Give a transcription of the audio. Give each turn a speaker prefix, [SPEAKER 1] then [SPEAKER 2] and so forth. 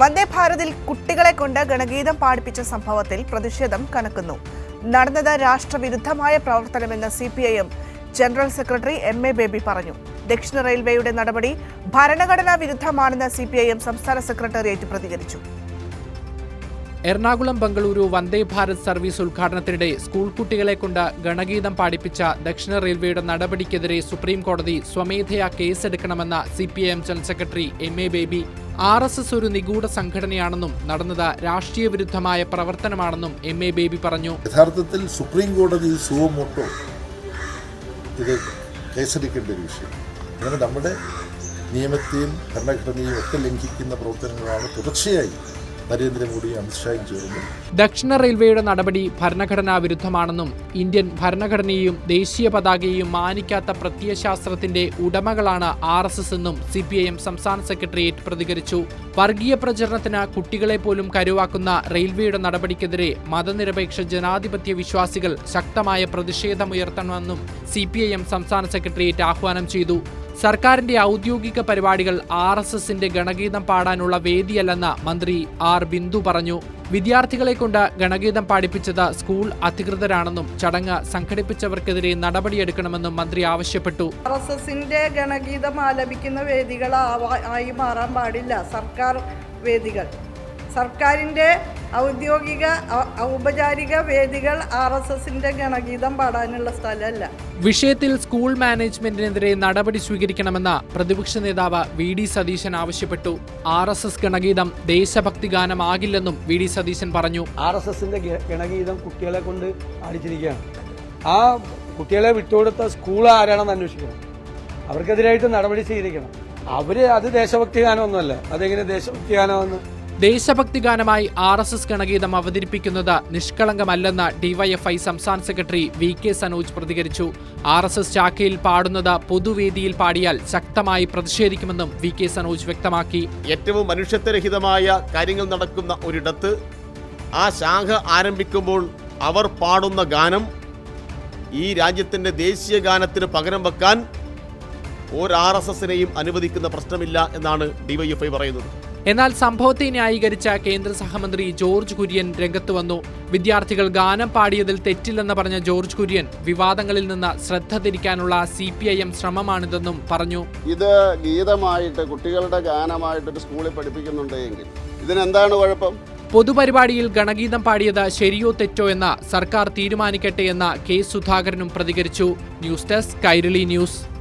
[SPEAKER 1] വന്ദേ ഭാരതിൽ കുട്ടികളെ കൊണ്ട് ഗണഗീതം പാടിപ്പിച്ച സംഭവത്തിൽ പ്രതിഷേധം കണക്കുന്നു നടന്നത് രാഷ്ട്രവിരുദ്ധമായ പ്രവർത്തനമെന്ന് C P I M general secretary M A Baby പറഞ്ഞു. ദക്ഷിണ റെയിൽവേയുടെ നടപടി ഭരണഘടനാ വിരുദ്ധമാണെന്ന് സി പി ഐ എം സംസ്ഥാന സെക്രട്ടേറിയറ്റ് പ്രതികരിച്ചു.
[SPEAKER 2] എറണാകുളം ബംഗളൂരു വന്ദേ ഭാരത് സർവീസ് ഉദ്ഘാടനത്തിനിടെ സ്കൂൾ കുട്ടികളെ കൊണ്ട് ഗണഗീതം പാടിപ്പിച്ച ദക്ഷിണ റെയിൽവേയുടെ നടപടിക്കെതിരെ സുപ്രീം കോടതി സ്വമേധയാ കേസെടുക്കണമെന്ന C P I M general secretary M A Baby R S S ഒരു നിഗൂഢ സംഘടനയാണെന്നും നടന്നത് രാഷ്ട്രീയ വിരുദ്ധമായ പ്രവർത്തനമാണെന്നും എം എ ബേബി പറഞ്ഞു.
[SPEAKER 3] യഥാർത്ഥത്തിൽ സുപ്രീം കോടതി സുവമോട്ടോ ഇത് കേസെടുക്കേണ്ട ഒരു വിഷയം. അങ്ങനെ നമ്മുടെ നിയമത്തെയും ഭരണഘടനയും ഒക്കെ ലംഘിക്കുന്ന പ്രവർത്തനങ്ങളാണ് തുടർച്ചയായി നരേന്ദ്രമോദിയും അമിത്ഷായും ചേർന്നു
[SPEAKER 2] ദക്ഷിണ റെയിൽവേയുടെ നടപടി ഭരണഘടനാ വിരുദ്ധമാണെന്നും ഇന്ത്യൻ ഭരണഘടനയെയും ദേശീയ പതാകയെയും മാനിക്കാത്ത പ്രത്യയശാസ്ത്രത്തിന്റെ ഉടമകളാണ് ആർ എസ് എസ് എന്നും സി പി ഐ എം സംസ്ഥാന സെക്രട്ടേറിയറ്റ് പ്രതികരിച്ചു. വർഗീയ പ്രചരണത്തിന് കുട്ടികളെ പോലും കരുവാക്കുന്ന റെയിൽവേയുടെ നടപടിക്കെതിരെ മതനിരപേക്ഷ ജനാധിപത്യ വിശ്വാസികൾ ശക്തമായ പ്രതിഷേധമുയർത്തണമെന്നും സി പി ഐ എം സംസ്ഥാന സെക്രട്ടേറിയറ്റ് ആഹ്വാനം ചെയ്തു. സർക്കാരിന്റെ ഔദ്യോഗിക പരിപാടികൾ ആർ എസ് എസിന്റെ ഗണഗീതം പാടാനുള്ള വേദിയല്ലെന്ന് മന്ത്രി ആർ ബിന്ദു പറഞ്ഞു. വിദ്യാർത്ഥികളെ കൊണ്ട് ഗണഗീതം പാടിപ്പിച്ചത് സ്കൂൾ അധികൃതരാണെന്നും ചടങ്ങ് സംഘടിപ്പിച്ചവർക്കെതിരെ നടപടിയെടുക്കണമെന്നും മന്ത്രി ആവശ്യപ്പെട്ടു.
[SPEAKER 4] ആർ എസ് എസിന്റെ ഗണഗീതം ആലപിക്കുന്ന വേദികൾ ആയി മാറാൻ പാടില്ല. സർക്കാർ വേദികൾ. സർക്കാരിന്റെ ഔദ്യോഗിക ഔപചാരിക വേദികൾ ആർ എസ് എസിന്റെ ഗണഗീതം പാടാനുള്ള സ്ഥലമല്ല.
[SPEAKER 2] വിഷയത്തിൽ സ്കൂൾ മാനേജ്മെന്റിനെതിരെ നടപടി സ്വീകരിക്കണമെന്ന പ്രതിപക്ഷ നേതാവ് വി ഡി സതീശൻ ആവശ്യപ്പെട്ടു. ആർ എസ് എസ് ഗണഗീതം ദേശഭക്തി ഗാനമാകില്ലെന്നും വി ഡി സതീശൻ പറഞ്ഞു.
[SPEAKER 5] ആർ എസ് എസിന്റെ ഗണഗീതം കുട്ടികളെ കൊണ്ട് അടിച്ചിരിക്കുകയാണ് ആ കുട്ടികളെ വിട്ടുകൊടുത്ത സ്കൂൾ ആരാണെന്ന് അന്വേഷിക്കണം. അവർക്കെതിരായിട്ട് നടപടി സ്വീകരിക്കണം. അവർ അത് ദേശഭക്തി ഗാനമൊന്നുമല്ല അതെങ്ങനെ ദേശഭക്തി ഗാനമെന്ന്
[SPEAKER 2] ദേശഭക്തി ഗാനമായി ആർ എസ് എസ് ഗണഗീതം അവതരിപ്പിക്കുന്നത് നിഷ്കളങ്കമല്ലെന്ന് ഡിവൈഎഫ്ഐ സംസ്ഥാന സെക്രട്ടറി വി കെ സനോജ് പ്രതികരിച്ചു. ആർ എസ് എസ് ശാഖയിൽ പാടുന്നത് പൊതുവേദിയിൽ പാടിയാൽ ശക്തമായി പ്രതിഷേധിക്കുമെന്നും വി കെ സനോജ് വ്യക്തമാക്കി.
[SPEAKER 6] ഏറ്റവും മനുഷ്യത്വരഹിതമായ കാര്യങ്ങൾ നടക്കുന്ന ഒരിടത്ത് ആ ശാഖ ആരംഭിക്കുമ്പോൾ അവർ പാടുന്ന ഗാനം ഈ രാജ്യത്തിന്റെ ദേശീയ ഗാനത്തിന് പകരം വെക്കാൻ ഒരു ആർ എസ് എസിനെയും അനുവദിക്കുന്ന പ്രശ്നമില്ല എന്നാണ് ഡിവൈഎഫ്ഐ പറയുന്നത്.
[SPEAKER 2] എന്നാൽ സംഭവത്തെ ന്യായീകരിച്ച കേന്ദ്ര സഹമന്ത്രി ജോർജ് കുര്യൻ രംഗത്ത് വന്നു. വിദ്യാർത്ഥികൾ ഗാനം പാടിയതിൽ തെറ്റില്ലെന്ന് പറഞ്ഞ ജോർജ് കുര്യൻ വിവാദങ്ങളിൽ നിന്ന് ശ്രദ്ധ തിരിക്കാനുള്ള സി പി ഐ എം ശ്രമമാണിതെന്നും പറഞ്ഞു.
[SPEAKER 7] ഇത് ഗീതമായിട്ട് കുട്ടികളുടെ ഗാനമായിട്ട് സ്കൂളിൽ പഠിപ്പിക്കുന്നുണ്ടെങ്കിൽ ഇതിനെന്താണ് കുഴപ്പം?
[SPEAKER 2] പൊതുപരിപാടിയിൽ ഗണഗീതം പാടിയത് ശരിയോ തെറ്റോ എന്ന് സർക്കാർ തീരുമാനിക്കട്ടെ എന്ന കെ സുധാകരനും പ്രതികരിച്ചു. News desk Kairali news.